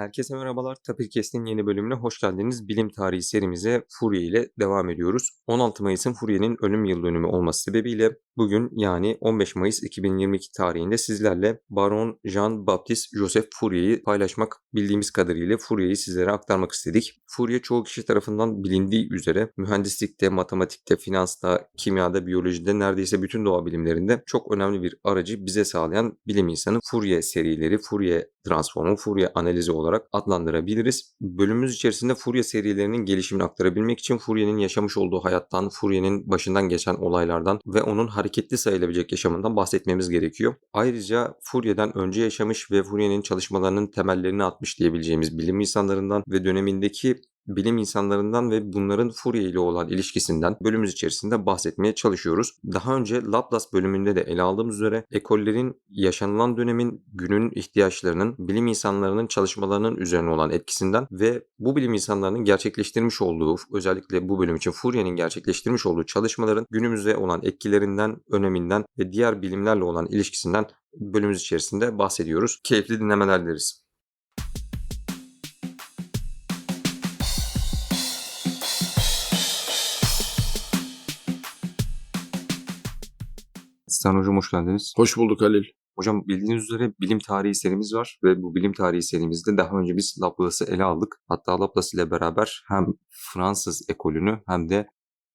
Herkese merhabalar. Tapirkes'in yeni bölümüne hoş geldiniz. Bilim tarihi serimize Fourier ile devam ediyoruz. 16 Mayıs'ın Fourier'in ölüm yıl dönümü olması sebebiyle bugün yani 15 Mayıs 2022 tarihinde sizlerle Baron Jean-Baptiste Joseph Fourier'i paylaşmak bildiğimiz kadarıyla Fourier'i sizlere aktarmak istedik. Fourier çoğu kişi tarafından bilindiği üzere mühendislikte, matematikte, finansta, kimyada, biyolojide neredeyse bütün doğa bilimlerinde çok önemli bir aracı bize sağlayan bilim insanı Fourier serileri, Fourier transformu, Fourier analizi olarak adlandırabiliriz. Bölümümüz içerisinde Fourier serilerinin gelişimini aktarabilmek için Fourier'in yaşamış olduğu hayattan, Fourier'in başından geçen olaylardan ve onun hareketli sayılabilecek yaşamından bahsetmemiz gerekiyor. Ayrıca Fourier'den önce yaşamış ve Fourier'in çalışmalarının temellerini atmış diyebileceğimiz bilim insanlarından ve dönemindeki bilim insanlarından ve bunların Fourier ile olan ilişkisinden bölümümüz içerisinde bahsetmeye çalışıyoruz. Daha önce Laplace bölümünde de ele aldığımız üzere ekollerin yaşanılan dönemin günün ihtiyaçlarının bilim insanlarının çalışmalarının üzerine olan etkisinden ve bu bilim insanlarının gerçekleştirmiş olduğu özellikle bu bölüm için Fourier'in gerçekleştirmiş olduğu çalışmaların günümüzde olan etkilerinden, öneminden ve diğer bilimlerle olan ilişkisinden bölümümüz içerisinde bahsediyoruz. Keyifli dinlemeler dileriz. Sen hocam hoş geldiniz. Hoş bulduk Halil. Hocam bildiğiniz üzere bilim tarihi serimiz var ve bu bilim tarihi serimizde daha önce biz Laplace'ı ele aldık. Hatta Laplace ile beraber hem Fransız ekolünü hem de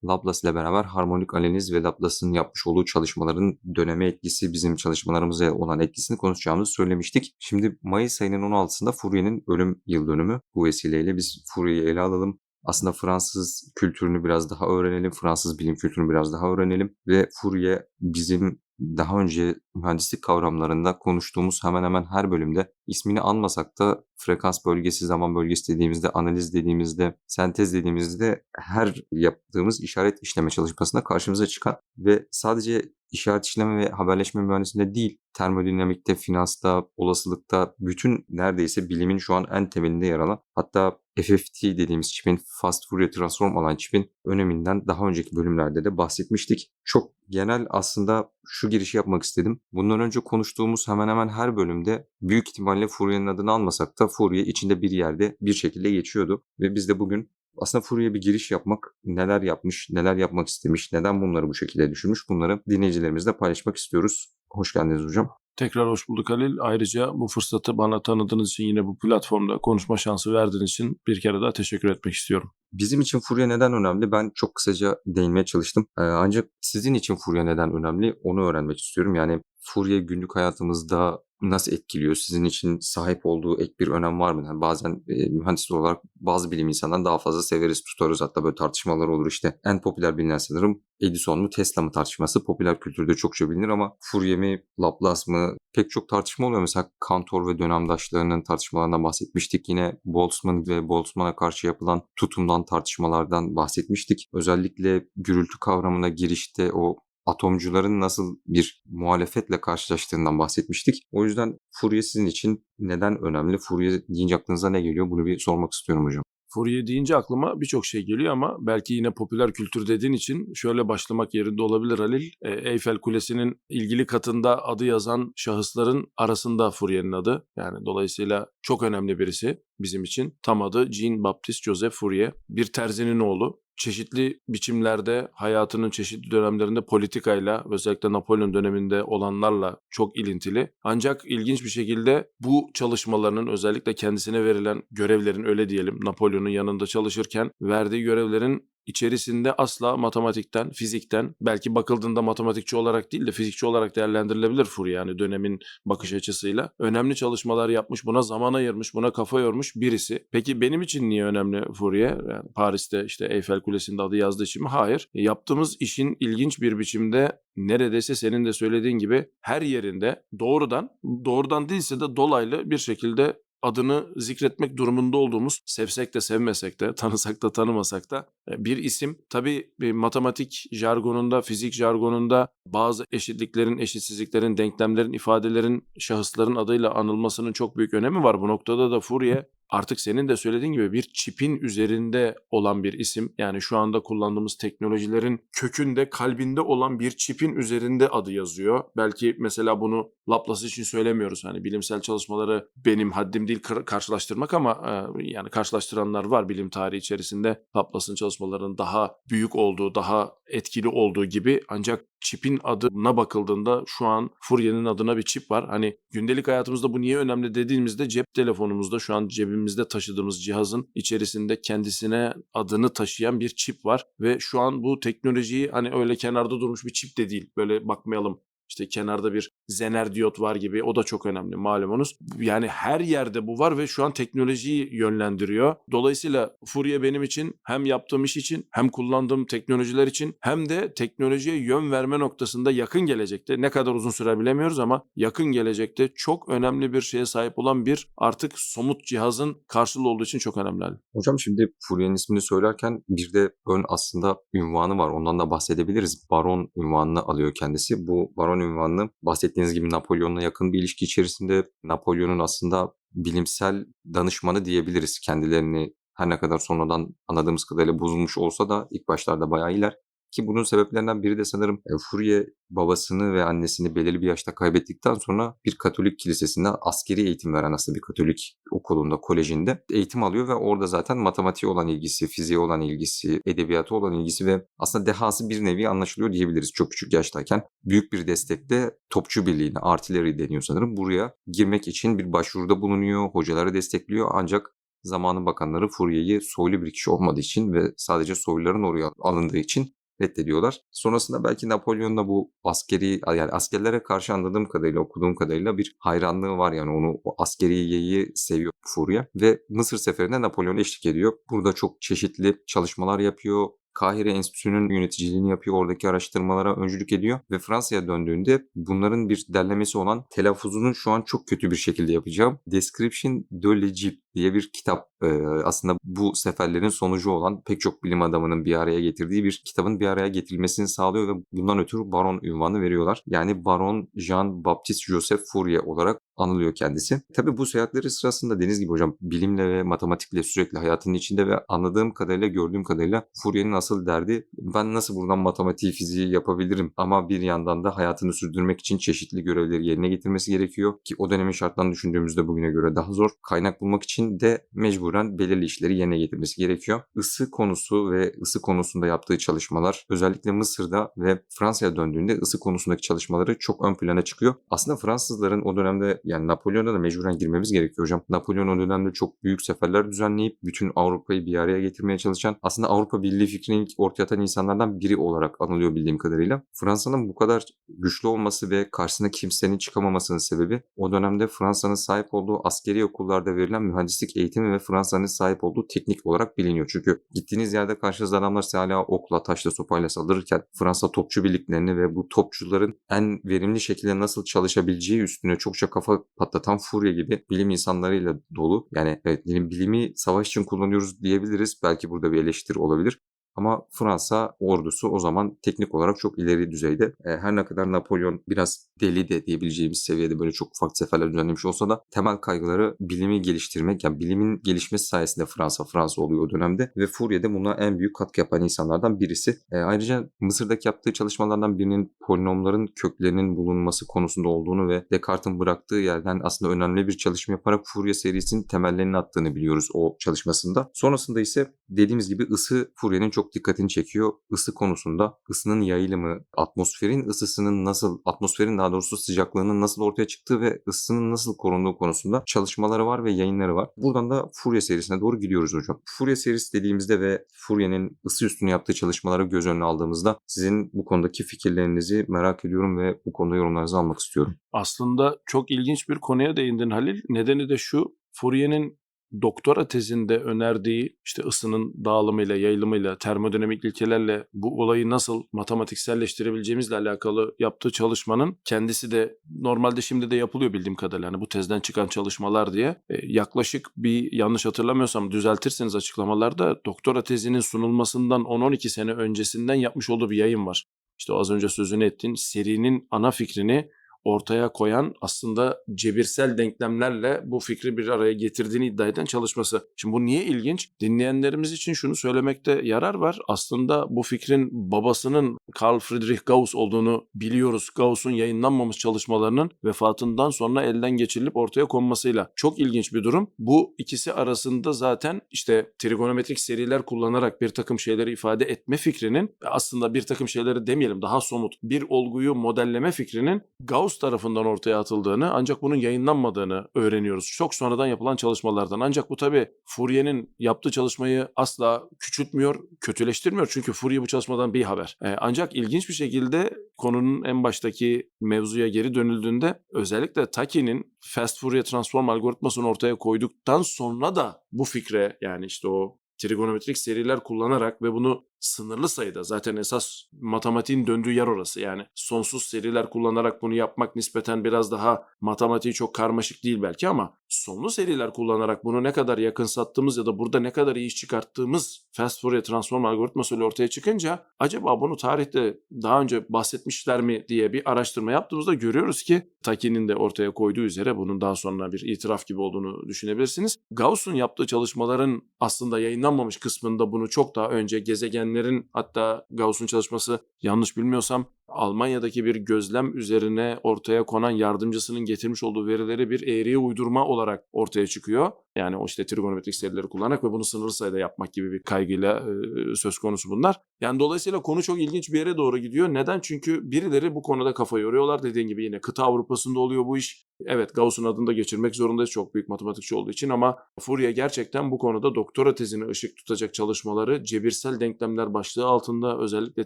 Laplace ile beraber harmonik analiz ve Laplace'ın yapmış olduğu çalışmaların döneme etkisi, bizim çalışmalarımıza olan etkisini konuşacağımızı söylemiştik. Şimdi Mayıs ayının 16'sında Fourier'in ölüm yıl dönümü. Bu vesileyle biz Fourier'i ele alalım. Aslında Fransız kültürünü biraz daha öğrenelim, Fransız bilim kültürünü biraz daha öğrenelim ve Fourier bizim daha önce mühendislik kavramlarında konuştuğumuz hemen hemen her bölümde ismini anmasak da frekans bölgesi, zaman bölgesi dediğimizde, analiz dediğimizde, sentez dediğimizde her yaptığımız işaret işleme çalışmasında karşımıza çıkan ve sadece işaret işleme ve haberleşme mühendisliğinde değil, termodinamikte, finansta, olasılıkta bütün neredeyse bilimin şu an en temelinde yer alan hatta FFT dediğimiz çipin Fast Fourier Transform alan çipin öneminden daha önceki bölümlerde de bahsetmiştik. Çok genel aslında şu girişi yapmak istedim. Bundan önce konuştuğumuz hemen hemen her bölümde büyük ihtimalle Fourier'in adını almasak da Fourier içinde bir yerde bir şekilde geçiyordu. Ve biz de bugün aslında Fourier'e bir giriş yapmak, neler yapmış, neler yapmak istemiş, neden bunları bu şekilde düşünmüş bunları dinleyicilerimizle paylaşmak istiyoruz. Hoş geldiniz hocam. Tekrar hoş bulduk Halil. Ayrıca bu fırsatı bana tanıdığınız için yine bu platformda konuşma şansı verdiğiniz için bir kere daha teşekkür etmek istiyorum. Bizim için Fourier neden önemli? Ben çok kısaca değinmeye çalıştım. Ee, ancak sizin için Fourier neden önemli? Onu öğrenmek istiyorum. Yani Fourier günlük hayatımızda nasıl etkiliyor? Sizin için sahip olduğu ek bir önem var mı? Yani bazen e, mühendis olarak bazı bilim insanından daha fazla severiz, tutarız. Hatta böyle tartışmalar olur işte. En popüler bilinen sanırım Edison mu Tesla mı tartışması popüler kültürde çokça bilinir ama Fourier mi Laplace mı pek çok tartışma oluyor. Mesela Kantor ve dönemdaşlarının tartışmalarından bahsetmiştik. Yine Boltzmann ve Boltzmann'a karşı yapılan tutumdan tartışmalardan bahsetmiştik. Özellikle gürültü kavramına girişte o atomcuların nasıl bir muhalefetle karşılaştığından bahsetmiştik. O yüzden Fourier sizin için neden önemli? Fourier deyince aklınıza ne geliyor? Bunu bir sormak istiyorum hocam. Fourier deyince aklıma birçok şey geliyor ama belki yine popüler kültür dediğin için şöyle başlamak yerinde olabilir Halil. E, Eyfel Kulesi'nin ilgili katında adı yazan şahısların arasında Fourier'in adı. Yani dolayısıyla çok önemli birisi bizim için. Tam adı Jean-Baptiste Joseph Fourier. Bir terzinin oğlu çeşitli biçimlerde hayatının çeşitli dönemlerinde politikayla özellikle Napolyon döneminde olanlarla çok ilintili. Ancak ilginç bir şekilde bu çalışmalarının özellikle kendisine verilen görevlerin öyle diyelim Napolyon'un yanında çalışırken verdiği görevlerin içerisinde asla matematikten, fizikten belki bakıldığında matematikçi olarak değil de fizikçi olarak değerlendirilebilir Fourier yani dönemin bakış açısıyla. Önemli çalışmalar yapmış, buna zaman ayırmış, buna kafa yormuş birisi. Peki benim için niye önemli Fourier? Yani Paris'te işte Eyfel Kulesi'nde adı yazdığı için mi? Hayır. Yaptığımız işin ilginç bir biçimde neredeyse senin de söylediğin gibi her yerinde doğrudan, doğrudan değilse de dolaylı bir şekilde adını zikretmek durumunda olduğumuz sevsek de sevmesek de tanısak da tanımasak da bir isim. Tabii matematik jargonunda, fizik jargonunda bazı eşitliklerin, eşitsizliklerin, denklemlerin, ifadelerin, şahısların adıyla anılmasının çok büyük önemi var. Bu noktada da Fourier artık senin de söylediğin gibi bir çipin üzerinde olan bir isim. Yani şu anda kullandığımız teknolojilerin kökünde, kalbinde olan bir çipin üzerinde adı yazıyor. Belki mesela bunu Laplace için söylemiyoruz. Hani bilimsel çalışmaları benim haddim değil kar- karşılaştırmak ama e, yani karşılaştıranlar var bilim tarihi içerisinde. Laplace'ın çalışmalarının daha büyük olduğu, daha etkili olduğu gibi ancak çipin adına bakıldığında şu an Fourier'in adına bir çip var. Hani gündelik hayatımızda bu niye önemli dediğimizde cep telefonumuzda şu an cebimizde taşıdığımız cihazın içerisinde kendisine adını taşıyan bir çip var ve şu an bu teknolojiyi hani öyle kenarda durmuş bir çip de değil. Böyle bakmayalım işte kenarda bir zener diyot var gibi o da çok önemli malumunuz. Yani her yerde bu var ve şu an teknolojiyi yönlendiriyor. Dolayısıyla Fourier benim için hem yaptığım iş için hem kullandığım teknolojiler için hem de teknolojiye yön verme noktasında yakın gelecekte ne kadar uzun süre bilemiyoruz ama yakın gelecekte çok önemli bir şeye sahip olan bir artık somut cihazın karşılığı olduğu için çok önemli. Hocam şimdi Fourier'in ismini söylerken bir de ön aslında ünvanı var. Ondan da bahsedebiliriz. Baron ünvanını alıyor kendisi. Bu baron ünvanını bahsettiğiniz gibi Napolyon'la yakın bir ilişki içerisinde Napolyon'un aslında bilimsel danışmanı diyebiliriz. Kendilerini her ne kadar sonradan anladığımız kadarıyla bozulmuş olsa da ilk başlarda bayağı iyiler. Ki bunun sebeplerinden biri de sanırım e, Fourier babasını ve annesini belirli bir yaşta kaybettikten sonra bir Katolik kilisesinde askeri eğitim veren aslında bir Katolik okulunda, kolejinde eğitim alıyor ve orada zaten matematiğe olan ilgisi, fiziğe olan ilgisi, edebiyata olan ilgisi ve aslında dehası bir nevi anlaşılıyor diyebiliriz çok küçük yaştayken. Büyük bir destekle Topçu Birliği'ne, artileri deniyor sanırım. Buraya girmek için bir başvuruda bulunuyor, hocaları destekliyor ancak zamanın bakanları Fourier'i soylu bir kişi olmadığı için ve sadece soyluların oraya alındığı için reddediyorlar. Sonrasında belki Napolyon'da bu askeri yani askerlere karşı anladığım kadarıyla okuduğum kadarıyla bir hayranlığı var yani onu o askeriyeyi seviyor Fourier ve Mısır seferinde Napolyon eşlik ediyor. Burada çok çeşitli çalışmalar yapıyor. Kahire Enstitüsü'nün yöneticiliğini yapıyor, oradaki araştırmalara öncülük ediyor ve Fransa'ya döndüğünde bunların bir derlemesi olan telaffuzunu şu an çok kötü bir şekilde yapacağım. Description de l'Egypte diye bir kitap e, aslında bu seferlerin sonucu olan pek çok bilim adamının bir araya getirdiği bir kitabın bir araya getirilmesini sağlıyor ve bundan ötürü Baron ünvanı veriyorlar. Yani Baron Jean-Baptiste Joseph Fourier olarak anılıyor kendisi. Tabi bu seyahatleri sırasında Deniz gibi hocam bilimle ve matematikle sürekli hayatının içinde ve anladığım kadarıyla gördüğüm kadarıyla Fourier'in asıl derdi ben nasıl buradan matematiği fiziği yapabilirim ama bir yandan da hayatını sürdürmek için çeşitli görevleri yerine getirmesi gerekiyor ki o dönemin şartlarını düşündüğümüzde bugüne göre daha zor. Kaynak bulmak için de mecburen belirli işleri yerine getirmesi gerekiyor. Isı konusu ve ısı konusunda yaptığı çalışmalar özellikle Mısır'da ve Fransa'ya döndüğünde ısı konusundaki çalışmaları çok ön plana çıkıyor. Aslında Fransızların o dönemde yani Napolyon'a da mecburen girmemiz gerekiyor hocam. Napolyon o dönemde çok büyük seferler düzenleyip bütün Avrupa'yı bir araya getirmeye çalışan aslında Avrupa Birliği fikrini ilk ortaya atan insanlardan biri olarak anılıyor bildiğim kadarıyla. Fransa'nın bu kadar güçlü olması ve karşısına kimsenin çıkamamasının sebebi o dönemde Fransa'nın sahip olduğu askeri okullarda verilen mühendislik eğitimi ve Fransa'nın sahip olduğu teknik olarak biliniyor. Çünkü gittiğiniz yerde karşınızda adamlar size hala okla, taşla, sopayla saldırırken Fransa topçu birliklerini ve bu topçuların en verimli şekilde nasıl çalışabileceği üstüne çokça kafa patlatan Fourier gibi bilim insanlarıyla dolu. Yani evet, bilimi savaş için kullanıyoruz diyebiliriz. Belki burada bir eleştiri olabilir. Ama Fransa ordusu o zaman teknik olarak çok ileri düzeyde. E, her ne kadar Napolyon biraz deli de diyebileceğimiz seviyede böyle çok ufak seferler düzenlemiş olsa da temel kaygıları bilimi geliştirmek. Yani bilimin gelişmesi sayesinde Fransa Fransa oluyor o dönemde. Ve Fourier de buna en büyük katkı yapan insanlardan birisi. E, ayrıca Mısır'daki yaptığı çalışmalardan birinin polinomların köklerinin bulunması konusunda olduğunu ve Descartes'in bıraktığı yerden aslında önemli bir çalışma yaparak Fourier serisinin temellerini attığını biliyoruz o çalışmasında. Sonrasında ise dediğimiz gibi ısı Fourier'in çok dikkatini çekiyor. Isı konusunda ısının yayılımı, atmosferin ısısının nasıl, atmosferin daha doğrusu sıcaklığının nasıl ortaya çıktığı ve ısının nasıl korunduğu konusunda çalışmaları var ve yayınları var. Buradan da Fourier serisine doğru gidiyoruz hocam. Fourier serisi dediğimizde ve Fourier'in ısı üstüne yaptığı çalışmaları göz önüne aldığımızda sizin bu konudaki fikirlerinizi merak ediyorum ve bu konuda yorumlarınızı almak istiyorum. Aslında çok ilginç bir konuya değindin Halil. Nedeni de şu, Fourier'in doktora tezinde önerdiği işte ısının dağılımıyla, yayılımıyla, termodinamik ilkelerle bu olayı nasıl matematikselleştirebileceğimizle alakalı yaptığı çalışmanın kendisi de normalde şimdi de yapılıyor bildiğim kadarıyla. Yani bu tezden çıkan çalışmalar diye e, yaklaşık bir yanlış hatırlamıyorsam düzeltirseniz açıklamalarda doktora tezinin sunulmasından 10-12 sene öncesinden yapmış olduğu bir yayın var. İşte az önce sözünü ettiğin serinin ana fikrini ortaya koyan aslında cebirsel denklemlerle bu fikri bir araya getirdiğini iddia eden çalışması. Şimdi bu niye ilginç? Dinleyenlerimiz için şunu söylemekte yarar var. Aslında bu fikrin babasının Carl Friedrich Gauss olduğunu biliyoruz. Gauss'un yayınlanmamış çalışmalarının vefatından sonra elden geçirilip ortaya konmasıyla. Çok ilginç bir durum. Bu ikisi arasında zaten işte trigonometrik seriler kullanarak bir takım şeyleri ifade etme fikrinin aslında bir takım şeyleri demeyelim daha somut bir olguyu modelleme fikrinin Gauss tarafından ortaya atıldığını ancak bunun yayınlanmadığını öğreniyoruz. Çok sonradan yapılan çalışmalardan. Ancak bu tabi Fourier'in yaptığı çalışmayı asla küçültmüyor, kötüleştirmiyor. Çünkü Fourier bu çalışmadan bir haber. Ee, ancak ilginç bir şekilde konunun en baştaki mevzuya geri dönüldüğünde özellikle Taki'nin Fast Fourier Transform algoritmasını ortaya koyduktan sonra da bu fikre yani işte o trigonometrik seriler kullanarak ve bunu sınırlı sayıda zaten esas matematiğin döndüğü yer orası yani sonsuz seriler kullanarak bunu yapmak nispeten biraz daha matematiği çok karmaşık değil belki ama sonlu seriler kullanarak bunu ne kadar yakınsattığımız ya da burada ne kadar iyi iş çıkarttığımız Fast Fourier Transform algoritmasıyla ortaya çıkınca acaba bunu tarihte daha önce bahsetmişler mi diye bir araştırma yaptığımızda görüyoruz ki Taki'nin de ortaya koyduğu üzere bunun daha sonra bir itiraf gibi olduğunu düşünebilirsiniz. Gauss'un yaptığı çalışmaların aslında yayınlanmamış kısmında bunu çok daha önce gezegenlerin hatta Gauss'un çalışması yanlış bilmiyorsam Almanya'daki bir gözlem üzerine ortaya konan yardımcısının getirmiş olduğu verileri bir eğriye uydurma olarak ortaya çıkıyor. Yani o işte trigonometrik serileri kullanarak ve bunu sınırlı sayıda yapmak gibi bir kaygıyla e, söz konusu bunlar. Yani dolayısıyla konu çok ilginç bir yere doğru gidiyor. Neden? Çünkü birileri bu konuda kafa yoruyorlar. Dediğin gibi yine kıta Avrupa'sında oluyor bu iş. Evet Gauss'un adını da geçirmek zorundayız çok büyük matematikçi olduğu için ama Fourier gerçekten bu konuda doktora tezine ışık tutacak çalışmaları cebirsel denklemler başlığı altında özellikle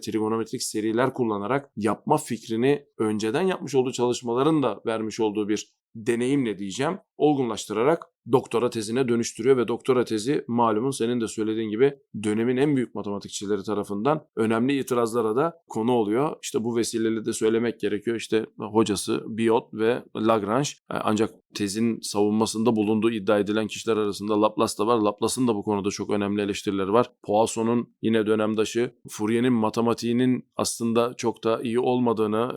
trigonometrik seriler kullanarak yapma fikrini önceden yapmış olduğu çalışmaların da vermiş olduğu bir deneyimle diyeceğim olgunlaştırarak doktora tezine dönüştürüyor ve doktora tezi malumun senin de söylediğin gibi dönemin en büyük matematikçileri tarafından önemli itirazlara da konu oluyor. İşte bu vesileyle de söylemek gerekiyor. İşte hocası Biot ve Lagrange ancak tezin savunmasında bulunduğu iddia edilen kişiler arasında Laplace da var. Laplace'ın da bu konuda çok önemli eleştirileri var. Poisson'un yine dönemdaşı Fourier'in matematiğinin aslında çok da iyi olmadığını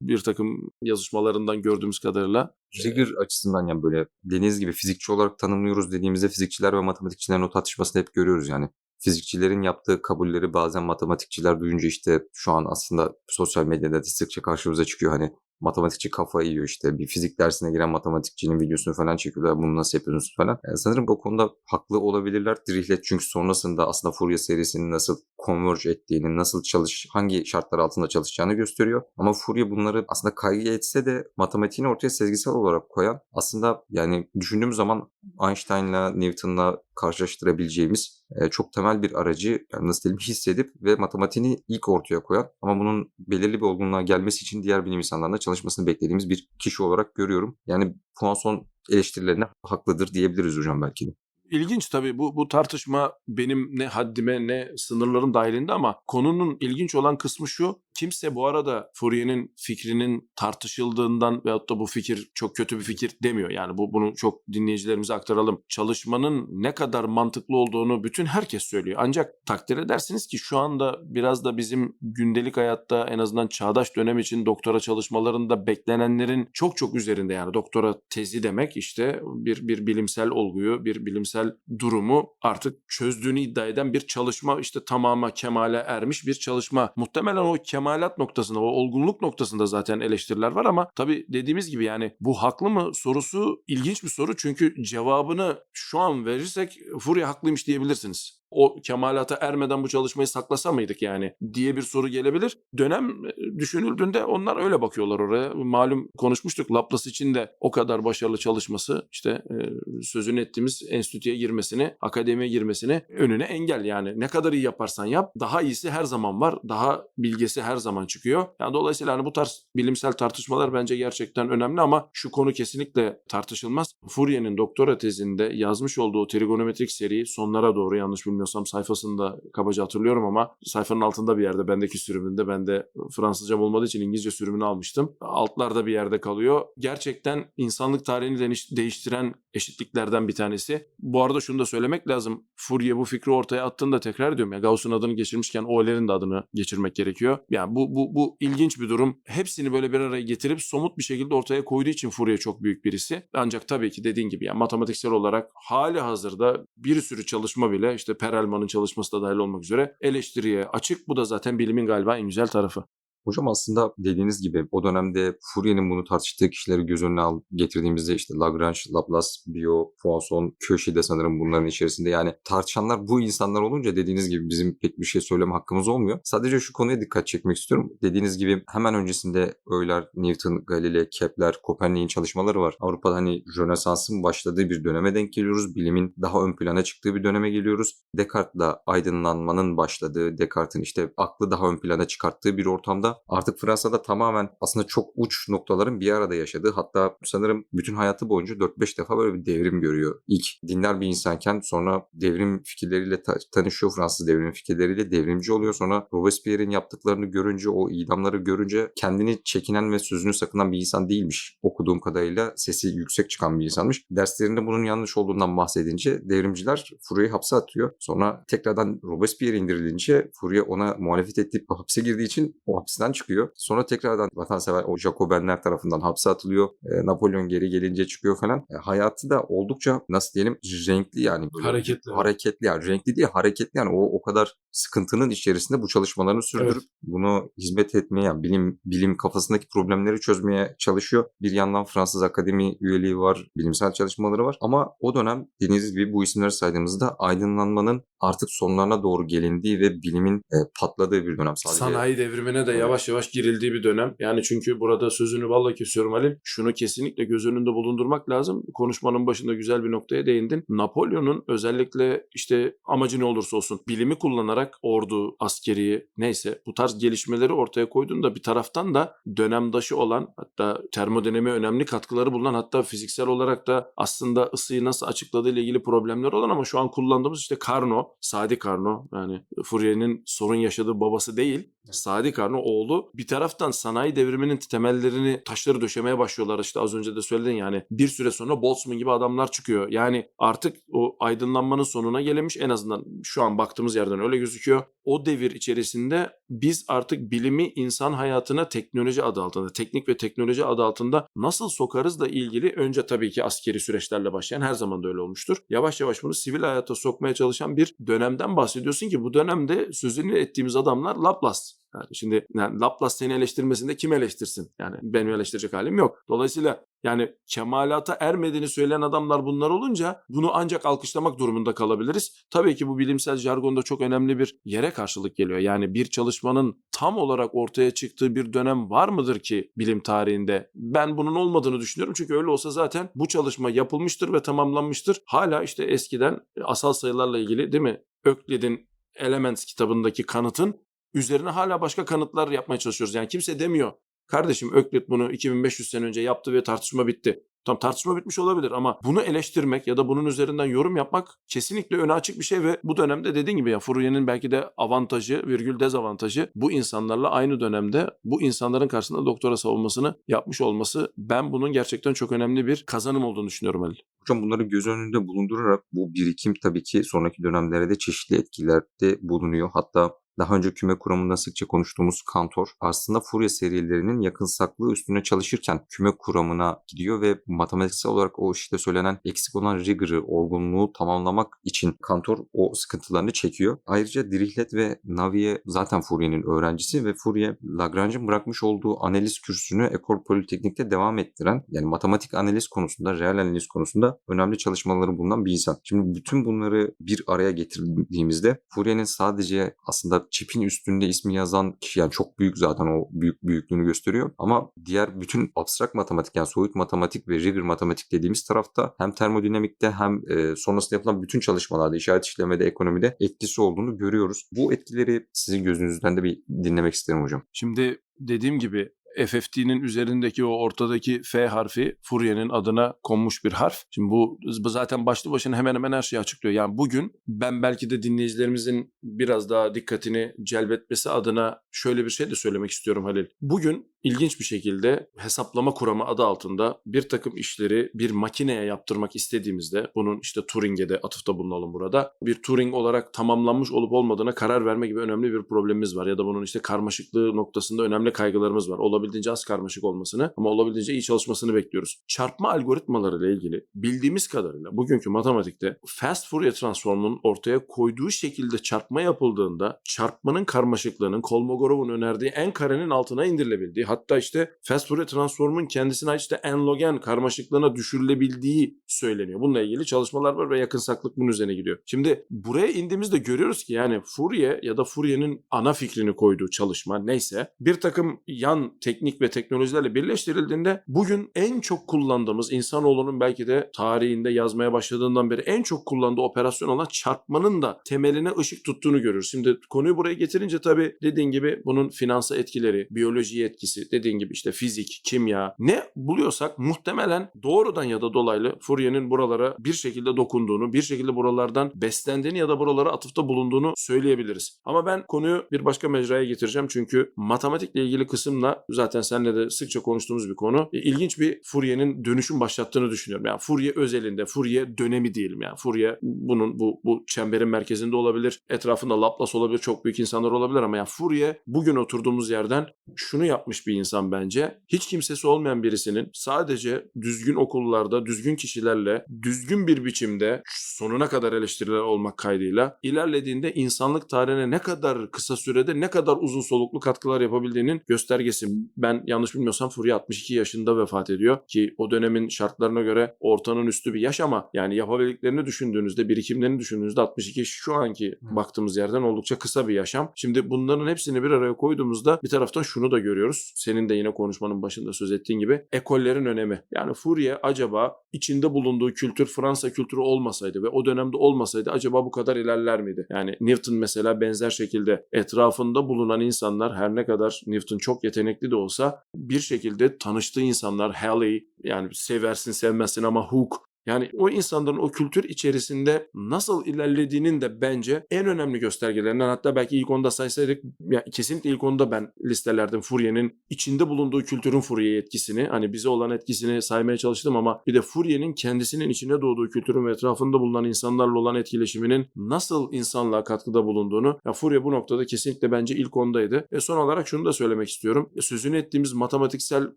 bir takım yazışmalarından gördüğümüz kadarıyla Rigor açısından yani böyle deniz gibi fizikçi olarak tanımlıyoruz dediğimizde fizikçiler ve matematikçilerin o tartışmasını hep görüyoruz yani. Fizikçilerin yaptığı kabulleri bazen matematikçiler duyunca işte şu an aslında sosyal medyada sıkça karşımıza çıkıyor hani matematikçi kafa yiyor işte bir fizik dersine giren matematikçinin videosunu falan çekiyorlar bunu nasıl yapıyorsunuz falan. Yani sanırım o konuda haklı olabilirler. Dirihlet çünkü sonrasında aslında Fourier serisinin nasıl converge ettiğini, nasıl çalış, hangi şartlar altında çalışacağını gösteriyor. Ama Fourier bunları aslında kaygı etse de matematiğini ortaya sezgisel olarak koyan aslında yani düşündüğümüz zaman Einstein'la Newton'la karşılaştırabileceğimiz e, çok temel bir aracı yani nasıl diyelim hissedip ve matematiğini ilk ortaya koyan ama bunun belirli bir olgunluğa gelmesi için diğer bilim insanlarına çalışmasını beklediğimiz bir kişi olarak görüyorum. Yani Poisson eleştirilerine haklıdır diyebiliriz hocam belki de. İlginç tabii bu bu tartışma benim ne haddime ne sınırlarım dahilinde ama konunun ilginç olan kısmı şu. Kimse bu arada Fourier'in fikrinin tartışıldığından veyahut da bu fikir çok kötü bir fikir demiyor. Yani bu bunu çok dinleyicilerimize aktaralım. Çalışmanın ne kadar mantıklı olduğunu bütün herkes söylüyor. Ancak takdir edersiniz ki şu anda biraz da bizim gündelik hayatta en azından çağdaş dönem için doktora çalışmalarında beklenenlerin çok çok üzerinde yani doktora tezi demek işte bir bir bilimsel olguyu, bir bilimsel durumu artık çözdüğünü iddia eden bir çalışma işte tamama kemale ermiş bir çalışma. Muhtemelen o kemalat noktasında, o olgunluk noktasında zaten eleştiriler var ama tabii dediğimiz gibi yani bu haklı mı sorusu ilginç bir soru. Çünkü cevabını şu an verirsek Fourier haklıymış diyebilirsiniz o kemalata ermeden bu çalışmayı saklasa mıydık yani diye bir soru gelebilir. Dönem düşünüldüğünde onlar öyle bakıyorlar oraya. Malum konuşmuştuk Laplace için de o kadar başarılı çalışması işte e, sözünü ettiğimiz enstitüye girmesini, akademiye girmesini önüne engel yani. Ne kadar iyi yaparsan yap daha iyisi her zaman var. Daha bilgisi her zaman çıkıyor. Yani dolayısıyla hani bu tarz bilimsel tartışmalar bence gerçekten önemli ama şu konu kesinlikle tartışılmaz. Fourier'in doktora tezinde yazmış olduğu trigonometrik seri sonlara doğru yanlış bilmiyorum yanılmıyorsam sayfasında kabaca hatırlıyorum ama sayfanın altında bir yerde bendeki sürümünde ben de Fransızcam olmadığı için İngilizce sürümünü almıştım. Altlarda bir yerde kalıyor. Gerçekten insanlık tarihini değiştiren eşitliklerden bir tanesi. Bu arada şunu da söylemek lazım. Fourier bu fikri ortaya attığında tekrar diyorum ya Gauss'un adını geçirmişken Euler'in de adını geçirmek gerekiyor. Yani bu, bu, bu ilginç bir durum. Hepsini böyle bir araya getirip somut bir şekilde ortaya koyduğu için Fourier çok büyük birisi. Ancak tabii ki dediğin gibi yani matematiksel olarak hali hazırda bir sürü çalışma bile işte Perelman'ın çalışması da dahil olmak üzere eleştiriye açık. Bu da zaten bilimin galiba en güzel tarafı. Hocam aslında dediğiniz gibi o dönemde Fourier'in bunu tartıştığı kişileri göz önüne al, getirdiğimizde işte Lagrange, Laplace, Biot, Poisson, Cauchy de sanırım bunların içerisinde. Yani tartışanlar bu insanlar olunca dediğiniz gibi bizim pek bir şey söyleme hakkımız olmuyor. Sadece şu konuya dikkat çekmek istiyorum. Dediğiniz gibi hemen öncesinde Euler, Newton, Galilei, Kepler, Kopernik'in çalışmaları var. Avrupa'da hani Rönesans'ın başladığı bir döneme denk geliyoruz. Bilimin daha ön plana çıktığı bir döneme geliyoruz. Descartes'la aydınlanmanın başladığı, Descartes'in işte aklı daha ön plana çıkarttığı bir ortamda artık Fransa'da tamamen aslında çok uç noktaların bir arada yaşadığı hatta sanırım bütün hayatı boyunca 4-5 defa böyle bir devrim görüyor. İlk dindar bir insanken sonra devrim fikirleriyle ta- tanışıyor Fransız devrim fikirleriyle devrimci oluyor. Sonra Robespierre'in yaptıklarını görünce o idamları görünce kendini çekinen ve sözünü sakınan bir insan değilmiş. Okuduğum kadarıyla sesi yüksek çıkan bir insanmış. Derslerinde bunun yanlış olduğundan bahsedince devrimciler Fourier'i hapse atıyor. Sonra tekrardan Robespierre indirilince Fourier ona muhalefet edip hapse girdiği için o hapisten çıkıyor. Sonra tekrardan vatansever o Jacobenler tarafından hapse atılıyor. E, Napolyon geri gelince çıkıyor falan. E, hayatı da oldukça nasıl diyelim renkli yani. Böyle Hareketli. Hareketli yani renkli değil hareketli yani o o kadar sıkıntının içerisinde bu çalışmalarını sürdürüp Evet. bunu hizmet etmeye yani bilim bilim kafasındaki problemleri çözmeye çalışıyor. Bir yandan Fransız Akademi üyeliği var, bilimsel çalışmaları var ama o dönem dediğiniz gibi bu isimleri saydığımızda aydınlanmanın artık sonlarına doğru gelindiği ve bilimin e, patladığı bir dönem. Sadece Sanayi devrimine de Evet. Yavaş yavaş girildiği bir dönem. Yani çünkü burada sözünü vallahi kesiyorum Halil. Şunu kesinlikle göz önünde bulundurmak lazım. Konuşmanın başında güzel bir noktaya değindin. Napolyon'un özellikle işte amacı ne olursa olsun bilimi kullanarak ordu, askeri neyse bu tarz gelişmeleri ortaya koyduğunda bir taraftan da dönemdaşı olan hatta termodinamiğe önemli katkıları bulunan hatta fiziksel olarak da aslında ısıyı nasıl açıkladığı ile ilgili problemler olan ama şu an kullandığımız işte Carnot, Sadi Carnot yani Fourier'in sorun yaşadığı babası değil. Sadi Carnot oğlu bir taraftan sanayi devriminin temellerini taşları döşemeye başlıyorlar. İşte az önce de söyledin yani bir süre sonra Boltzmann gibi adamlar çıkıyor. Yani artık o aydınlanmanın sonuna gelemiş en azından şu an baktığımız yerden öyle gözüküyor. O devir içerisinde biz artık bilimi insan hayatına teknoloji adı altında, teknik ve teknoloji adı altında nasıl sokarız da ilgili önce tabii ki askeri süreçlerle başlayan her zaman da öyle olmuştur. Yavaş yavaş bunu sivil hayata sokmaya çalışan bir dönemden bahsediyorsun ki bu dönemde sözünü ettiğimiz adamlar Laplace. Yani şimdi yani Laplace seni eleştirmesinde kim eleştirsin? Yani benim eleştirecek halim yok. Dolayısıyla yani kemalata ermediğini söyleyen adamlar bunlar olunca bunu ancak alkışlamak durumunda kalabiliriz. Tabii ki bu bilimsel jargonda çok önemli bir yere karşılık geliyor. Yani bir çalışmanın tam olarak ortaya çıktığı bir dönem var mıdır ki bilim tarihinde? Ben bunun olmadığını düşünüyorum. Çünkü öyle olsa zaten bu çalışma yapılmıştır ve tamamlanmıştır. Hala işte eskiden asal sayılarla ilgili değil mi? Öklid'in Elements kitabındaki kanıtın üzerine hala başka kanıtlar yapmaya çalışıyoruz. Yani kimse demiyor kardeşim Öklit bunu 2500 sene önce yaptı ve tartışma bitti. Tam tartışma bitmiş olabilir ama bunu eleştirmek ya da bunun üzerinden yorum yapmak kesinlikle öne açık bir şey ve bu dönemde dediğin gibi ya Fourier'in belki de avantajı, virgül dezavantajı bu insanlarla aynı dönemde bu insanların karşısında doktora savunmasını yapmış olması ben bunun gerçekten çok önemli bir kazanım olduğunu düşünüyorum Halil. Hocam bunları göz önünde bulundurarak bu birikim tabii ki sonraki dönemlerde de çeşitli etkilerde bulunuyor. Hatta daha önce küme kuramında sıkça konuştuğumuz Cantor aslında Fourier serilerinin yakınsaklığı üstüne çalışırken küme kuramına gidiyor ve matematiksel olarak o işte söylenen eksik olan rigor'ı, olgunluğu tamamlamak için Cantor o sıkıntılarını çekiyor. Ayrıca Dirichlet ve Navier zaten Fourier'in öğrencisi ve Fourier Lagrange'ın bırakmış olduğu analiz kürsünü Ecole Polytechnique'de devam ettiren yani matematik analiz konusunda, reel analiz konusunda önemli çalışmaları bulunan bir insan. Şimdi bütün bunları bir araya getirdiğimizde Fourier'in sadece aslında çipin üstünde ismi yazan kişi yani çok büyük zaten o büyük büyüklüğünü gösteriyor ama diğer bütün abstrak matematik yani soyut matematik ve rigor matematik dediğimiz tarafta hem termodinamikte hem e, sonrasında yapılan bütün çalışmalarda işaret işlemede ekonomide etkisi olduğunu görüyoruz. Bu etkileri sizin gözünüzden de bir dinlemek isterim hocam. Şimdi dediğim gibi FFT'nin üzerindeki o ortadaki F harfi Fourier'in adına konmuş bir harf. Şimdi bu, bu zaten başlı başına hemen hemen her şeyi açıklıyor. Yani bugün ben belki de dinleyicilerimizin biraz daha dikkatini celbetmesi adına şöyle bir şey de söylemek istiyorum Halil. Bugün ilginç bir şekilde hesaplama kuramı adı altında bir takım işleri bir makineye yaptırmak istediğimizde bunun işte Turing'e de atıfta bulunalım burada. Bir Turing olarak tamamlanmış olup olmadığına karar verme gibi önemli bir problemimiz var. Ya da bunun işte karmaşıklığı noktasında önemli kaygılarımız var. Olabildiğince az karmaşık olmasını ama olabildiğince iyi çalışmasını bekliyoruz. Çarpma algoritmaları ile ilgili bildiğimiz kadarıyla bugünkü matematikte fast Fourier transformunun ortaya koyduğu şekilde çarpma yapıldığında çarpmanın karmaşıklığının Kolmogorov'un önerdiği en karenin altına indirilebildiği hatta işte fast Fourier transformun kendisine ait işte en logen karmaşıklığına düşürülebildiği söyleniyor. Bununla ilgili çalışmalar var ve yakınsaklık bunun üzerine gidiyor. Şimdi buraya indiğimizde görüyoruz ki yani Fourier ya da Fourier'in ana fikrini koyduğu çalışma neyse bir takım yan teknik ve teknolojilerle birleştirildiğinde bugün en çok kullandığımız insanoğlunun belki de tarihinde yazmaya başladığından beri en çok kullandığı operasyon olan çarpmanın da temeline ışık tuttuğunu görüyoruz. Şimdi konuyu buraya getirince tabii dediğin gibi bunun finansa etkileri, biyolojiye etkisi, dediğin gibi işte fizik, kimya ne buluyorsak muhtemelen doğrudan ya da dolaylı Fourier'in buralara bir şekilde dokunduğunu, bir şekilde buralardan beslendiğini ya da buralara atıfta bulunduğunu söyleyebiliriz. Ama ben konuyu bir başka mecraya getireceğim çünkü matematikle ilgili kısımla zaten seninle de sıkça konuştuğumuz bir konu. E, ilginç bir Fourier'in dönüşüm başlattığını düşünüyorum. Yani Fourier özelinde, Fourier dönemi diyelim yani. Fourier bunun bu bu çemberin merkezinde olabilir. Etrafında Laplace olabilir, çok büyük insanlar olabilir ama yani Fourier bugün oturduğumuz yerden şunu yapmış bir insan bence. Hiç kimsesi olmayan birisinin sadece düzgün okullarda, düzgün kişilerle, düzgün bir biçimde sonuna kadar eleştiriler olmak kaydıyla ilerlediğinde insanlık tarihine ne kadar kısa sürede ne kadar uzun soluklu katkılar yapabildiğinin göstergesi. Ben yanlış bilmiyorsam Fourier 62 yaşında vefat ediyor ki o dönemin şartlarına göre ortanın üstü bir yaş ama yani yapabildiklerini düşündüğünüzde, birikimlerini düşündüğünüzde 62 şu anki baktığımız yerden oldukça kısa bir yaşam. Şimdi bunların hepsini bir araya koyduğumuzda bir taraftan şunu da görüyoruz. Senin de yine konuşmanın başında söz ettiğin gibi ekollerin önemi. Yani Fourier acaba içinde bulunduğu kültür Fransa kültürü olmasaydı ve o dönemde olmasaydı acaba bu kadar ilerler miydi? Yani Newton mesela benzer şekilde etrafında bulunan insanlar her ne kadar Newton çok yetenekli de olsa bir şekilde tanıştığı insanlar Halley yani seversin sevmezsin ama Hooke yani o insanların o kültür içerisinde nasıl ilerlediğinin de bence en önemli göstergelerinden hatta belki ilk onda saysaydık ya kesinlikle ilk onda ben listelerdim Fourier'in içinde bulunduğu kültürün Fourier etkisini hani bize olan etkisini saymaya çalıştım ama bir de Fourier'in kendisinin içine doğduğu kültürün ve etrafında bulunan insanlarla olan etkileşiminin nasıl insanlığa katkıda bulunduğunu ya Fourier bu noktada kesinlikle bence ilk ondaydı. E son olarak şunu da söylemek istiyorum. E sözünü ettiğimiz matematiksel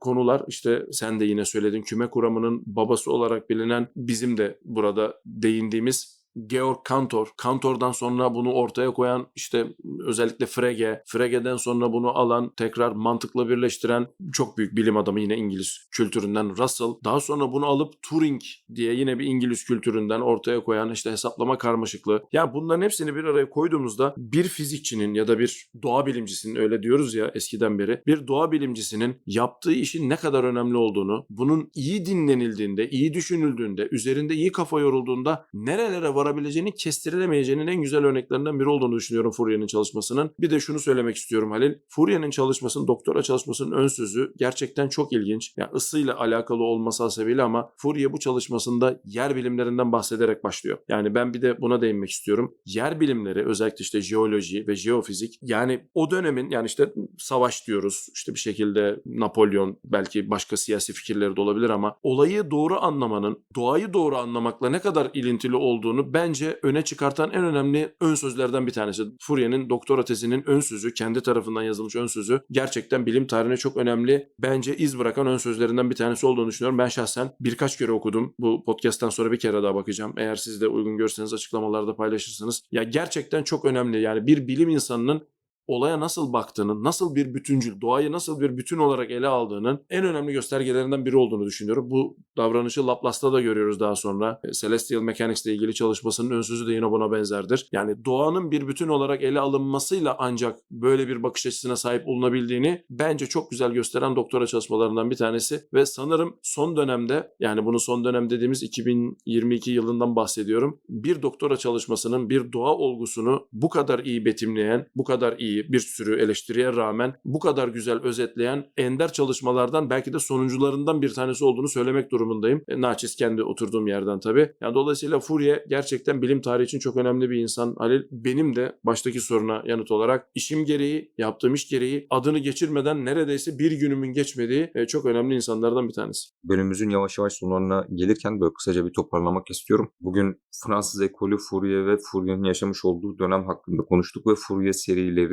konular işte sen de yine söyledin küme kuramının babası olarak bilinen bizim de burada değindiğimiz Georg Cantor, Cantor'dan sonra bunu ortaya koyan işte özellikle Frege, Frege'den sonra bunu alan, tekrar mantıkla birleştiren çok büyük bilim adamı yine İngiliz kültüründen Russell. Daha sonra bunu alıp Turing diye yine bir İngiliz kültüründen ortaya koyan işte hesaplama karmaşıklığı. Yani bunların hepsini bir araya koyduğumuzda bir fizikçinin ya da bir doğa bilimcisinin öyle diyoruz ya eskiden beri bir doğa bilimcisinin yaptığı işin ne kadar önemli olduğunu, bunun iyi dinlenildiğinde, iyi düşünüldüğünde, üzerinde iyi kafa yorulduğunda nerelere varabileceğini kestirilemeyeceğinin en güzel örneklerinden biri olduğunu düşünüyorum Fourier'in çalışmasının. Bir de şunu söylemek istiyorum Halil. Fourier'in çalışmasının, doktora çalışmasının ön sözü gerçekten çok ilginç. Yani ısıyla alakalı olması hasebiyle ama Fourier bu çalışmasında yer bilimlerinden bahsederek başlıyor. Yani ben bir de buna değinmek istiyorum. Yer bilimleri özellikle işte jeoloji ve jeofizik yani o dönemin yani işte savaş diyoruz işte bir şekilde Napolyon belki başka siyasi fikirleri de olabilir ama olayı doğru anlamanın doğayı doğru anlamakla ne kadar ilintili olduğunu bence öne çıkartan en önemli ön sözlerden bir tanesi. Fourier'in doktora tezinin ön sözü, kendi tarafından yazılmış ön sözü gerçekten bilim tarihine çok önemli, bence iz bırakan ön sözlerinden bir tanesi olduğunu düşünüyorum. Ben şahsen birkaç kere okudum. Bu podcast'tan sonra bir kere daha bakacağım. Eğer siz de uygun görürseniz açıklamalarda paylaşırsınız. Ya gerçekten çok önemli. Yani bir bilim insanının olaya nasıl baktığının, nasıl bir bütüncül, doğayı nasıl bir bütün olarak ele aldığının en önemli göstergelerinden biri olduğunu düşünüyorum. Bu davranışı Laplace'ta da görüyoruz daha sonra. E, Celestial Mechanics ile ilgili çalışmasının ön sözü de yine buna benzerdir. Yani doğanın bir bütün olarak ele alınmasıyla ancak böyle bir bakış açısına sahip olunabildiğini bence çok güzel gösteren doktora çalışmalarından bir tanesi ve sanırım son dönemde yani bunu son dönem dediğimiz 2022 yılından bahsediyorum. Bir doktora çalışmasının bir doğa olgusunu bu kadar iyi betimleyen, bu kadar iyi meseleyi bir sürü eleştiriye rağmen bu kadar güzel özetleyen ender çalışmalardan belki de sonuncularından bir tanesi olduğunu söylemek durumundayım. E, naçiz kendi oturduğum yerden tabii. Yani dolayısıyla Fourier gerçekten bilim tarihi için çok önemli bir insan. Halil benim de baştaki soruna yanıt olarak işim gereği, yaptığım iş gereği adını geçirmeden neredeyse bir günümün geçmediği e, çok önemli insanlardan bir tanesi. Bölümümüzün yavaş yavaş sonlarına gelirken böyle kısaca bir toparlamak istiyorum. Bugün Fransız ekolü Fourier ve Fourier'in yaşamış olduğu dönem hakkında konuştuk ve Fourier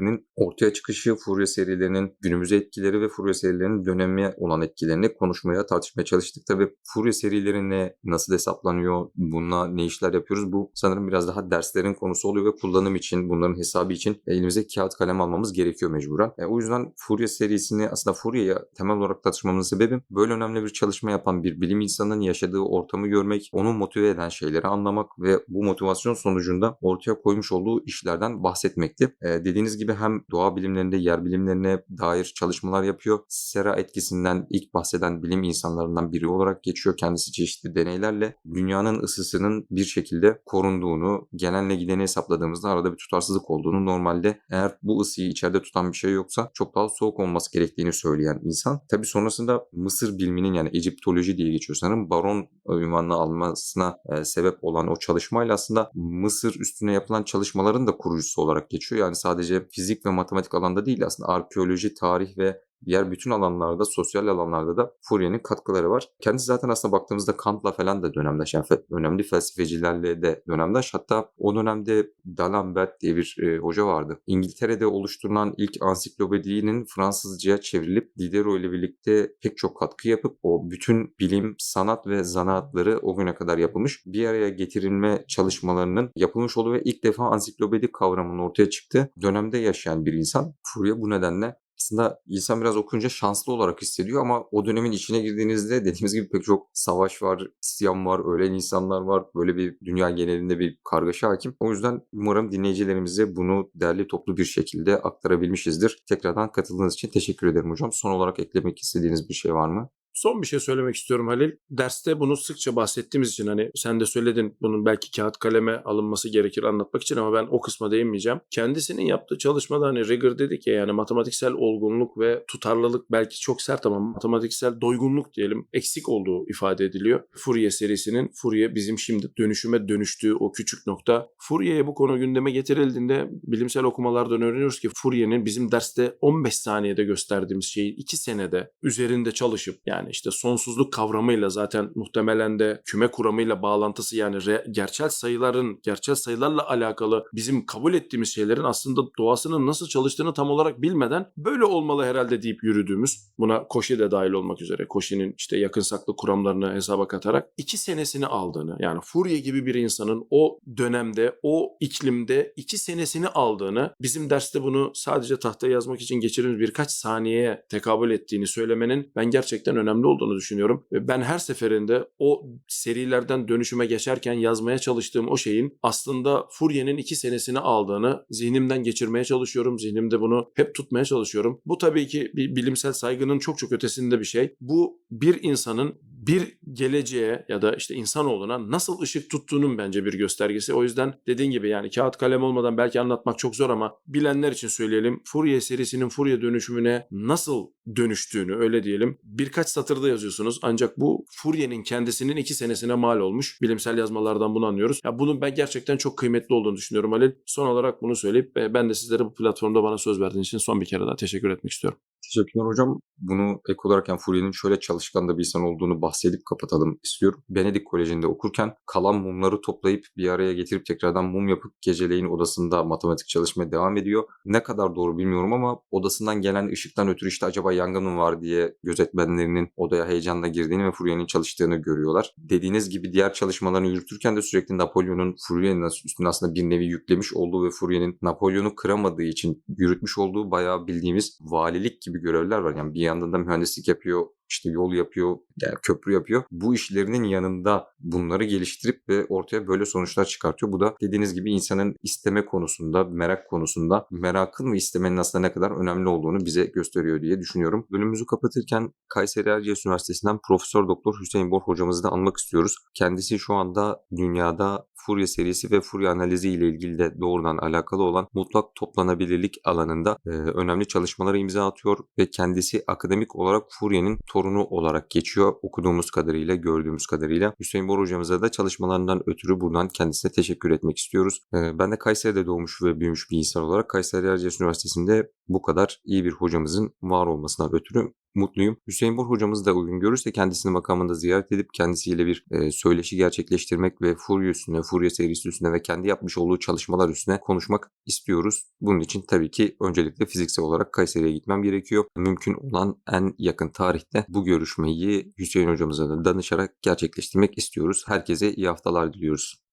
serilerinin ortaya çıkışı, Fourier serilerinin günümüze etkileri ve Fourier serilerinin döneme olan etkilerini konuşmaya, tartışmaya çalıştık. Tabii Fourier serileri ne, nasıl hesaplanıyor, bununla ne işler yapıyoruz bu sanırım biraz daha derslerin konusu oluyor ve kullanım için, bunların hesabı için elimize kağıt kalem almamız gerekiyor mecburen. E, o yüzden Fourier serisini aslında Fourier'e temel olarak tartışmamın sebebi böyle önemli bir çalışma yapan bir bilim insanının yaşadığı ortamı görmek, onu motive eden şeyleri anlamak ve bu motivasyon sonucunda ortaya koymuş olduğu işlerden bahsetmekti. E, dediğiniz gibi hem doğa bilimlerinde yer bilimlerine dair çalışmalar yapıyor. Sera etkisinden ilk bahseden bilim insanlarından biri olarak geçiyor. Kendisi çeşitli deneylerle dünyanın ısısının bir şekilde korunduğunu, genelle gideni hesapladığımızda arada bir tutarsızlık olduğunu normalde eğer bu ısıyı içeride tutan bir şey yoksa çok daha soğuk olması gerektiğini söyleyen insan. Tabi sonrasında Mısır biliminin yani Egiptoloji diye geçiyor sanırım. Baron ünvanını almasına e, sebep olan o çalışmayla aslında Mısır üstüne yapılan çalışmaların da kurucusu olarak geçiyor. Yani sadece fizik ve matematik alanda değil aslında arkeoloji, tarih ve diğer bütün alanlarda, sosyal alanlarda da Fourier'in katkıları var. Kendisi zaten aslında baktığımızda Kant'la falan da dönemdaş. Yani önemli felsefecilerle de dönemdaş. Hatta o dönemde D'Alembert diye bir e, hoca vardı. İngiltere'de oluşturulan ilk ansiklopedinin Fransızcaya çevrilip Diderot ile birlikte pek çok katkı yapıp o bütün bilim, sanat ve zanaatları o güne kadar yapılmış bir araya getirilme çalışmalarının yapılmış olduğu ve ilk defa ansiklopedi kavramının ortaya çıktığı dönemde yaşayan bir insan. Fourier bu nedenle aslında insan biraz okuyunca şanslı olarak hissediyor ama o dönemin içine girdiğinizde dediğimiz gibi pek çok savaş var, isyan var, ölen insanlar var. Böyle bir dünya genelinde bir kargaşa hakim. O yüzden umarım dinleyicilerimize bunu değerli toplu bir şekilde aktarabilmişizdir. Tekrardan katıldığınız için teşekkür ederim hocam. Son olarak eklemek istediğiniz bir şey var mı? Son bir şey söylemek istiyorum Halil. Derste bunu sıkça bahsettiğimiz için hani sen de söyledin bunun belki kağıt kaleme alınması gerekir anlatmak için ama ben o kısma değinmeyeceğim. Kendisinin yaptığı çalışmada hani rigor dedik ya yani matematiksel olgunluk ve tutarlılık belki çok sert ama matematiksel doygunluk diyelim eksik olduğu ifade ediliyor. Fourier serisinin Fourier bizim şimdi dönüşüme dönüştüğü o küçük nokta. Fourier'e bu konu gündeme getirildiğinde bilimsel okumalardan öğreniyoruz ki Fourier'in bizim derste 15 saniyede gösterdiğimiz şeyi 2 senede üzerinde çalışıp yani yani işte sonsuzluk kavramıyla zaten muhtemelen de küme kuramıyla bağlantısı yani re, gerçel sayıların, gerçel sayılarla alakalı bizim kabul ettiğimiz şeylerin aslında doğasının nasıl çalıştığını tam olarak bilmeden böyle olmalı herhalde deyip yürüdüğümüz buna Koşi de dahil olmak üzere Koşi'nin işte yakın saklı kuramlarını hesaba katarak iki senesini aldığını yani Fourier gibi bir insanın o dönemde o iklimde iki senesini aldığını bizim derste bunu sadece tahtaya yazmak için geçirdiğimiz birkaç saniyeye tekabül ettiğini söylemenin ben gerçekten önemli önemli olduğunu düşünüyorum. Ben her seferinde o serilerden dönüşüme geçerken yazmaya çalıştığım o şeyin aslında Fourier'in iki senesini aldığını zihnimden geçirmeye çalışıyorum. Zihnimde bunu hep tutmaya çalışıyorum. Bu tabii ki bir bilimsel saygının çok çok ötesinde bir şey. Bu bir insanın bir geleceğe ya da işte insanoğluna nasıl ışık tuttuğunun bence bir göstergesi. O yüzden dediğin gibi yani kağıt kalem olmadan belki anlatmak çok zor ama bilenler için söyleyelim. Fourier serisinin Fourier dönüşümüne nasıl dönüştüğünü öyle diyelim. Birkaç satırda yazıyorsunuz ancak bu Fourier'in kendisinin iki senesine mal olmuş. Bilimsel yazmalardan bunu anlıyoruz. Ya bunun ben gerçekten çok kıymetli olduğunu düşünüyorum Halil. Son olarak bunu söyleyip ben de sizlere bu platformda bana söz verdiğiniz için son bir kere daha teşekkür etmek istiyorum. Teşekkürler hocam. Bunu ek olarak yani Fourier'in şöyle çalışkan da bir insan olduğunu bahsedip kapatalım istiyorum. Benedik Koleji'nde okurken kalan mumları toplayıp bir araya getirip tekrardan mum yapıp geceleyin odasında matematik çalışmaya devam ediyor. Ne kadar doğru bilmiyorum ama odasından gelen ışıktan ötürü işte acaba yangın mı var diye gözetmenlerinin odaya heyecanla girdiğini ve Fourier'in çalıştığını görüyorlar. Dediğiniz gibi diğer çalışmalarını yürütürken de sürekli Napolyon'un Fourier'in üstüne aslında bir nevi yüklemiş olduğu ve Fourier'in Napolyon'u kıramadığı için yürütmüş olduğu bayağı bildiğimiz valilik gibi görevler var. Yani bir yandan da mühendislik yapıyor, işte yol yapıyor, yani köprü yapıyor. Bu işlerinin yanında bunları geliştirip ve ortaya böyle sonuçlar çıkartıyor. Bu da dediğiniz gibi insanın isteme konusunda, merak konusunda merakın ve istemenin aslında ne kadar önemli olduğunu bize gösteriyor diye düşünüyorum. Bölümümüzü kapatırken Kayseri Erciyes Üniversitesi'nden Profesör Doktor Hüseyin Bor hocamızı da anmak istiyoruz. Kendisi şu anda dünyada Fourier serisi ve Fourier analizi ile ilgili de doğrudan alakalı olan mutlak toplanabilirlik alanında e, önemli çalışmalara imza atıyor ve kendisi akademik olarak Fourier'in torunu olarak geçiyor okuduğumuz kadarıyla, gördüğümüz kadarıyla. Hüseyin Bor hocamıza da çalışmalarından ötürü buradan kendisine teşekkür etmek istiyoruz. E, ben de Kayseri'de doğmuş ve büyümüş bir insan olarak Kayseri Erciyes Üniversitesi'nde bu kadar iyi bir hocamızın var olmasından ötürü mutluyum. Hüseyin Bor hocamız da uygun görürse kendisini makamında ziyaret edip kendisiyle bir e, söyleşi gerçekleştirmek ve Fourier üstüne, Fourier serisi üstüne ve kendi yapmış olduğu çalışmalar üstüne konuşmak istiyoruz. Bunun için tabii ki öncelikle fiziksel olarak Kayseri'ye gitmem gerekiyor. Mümkün olan en yakın tarihte bu görüşmeyi Hüseyin hocamıza da danışarak gerçekleştirmek istiyoruz. Herkese iyi haftalar diliyoruz.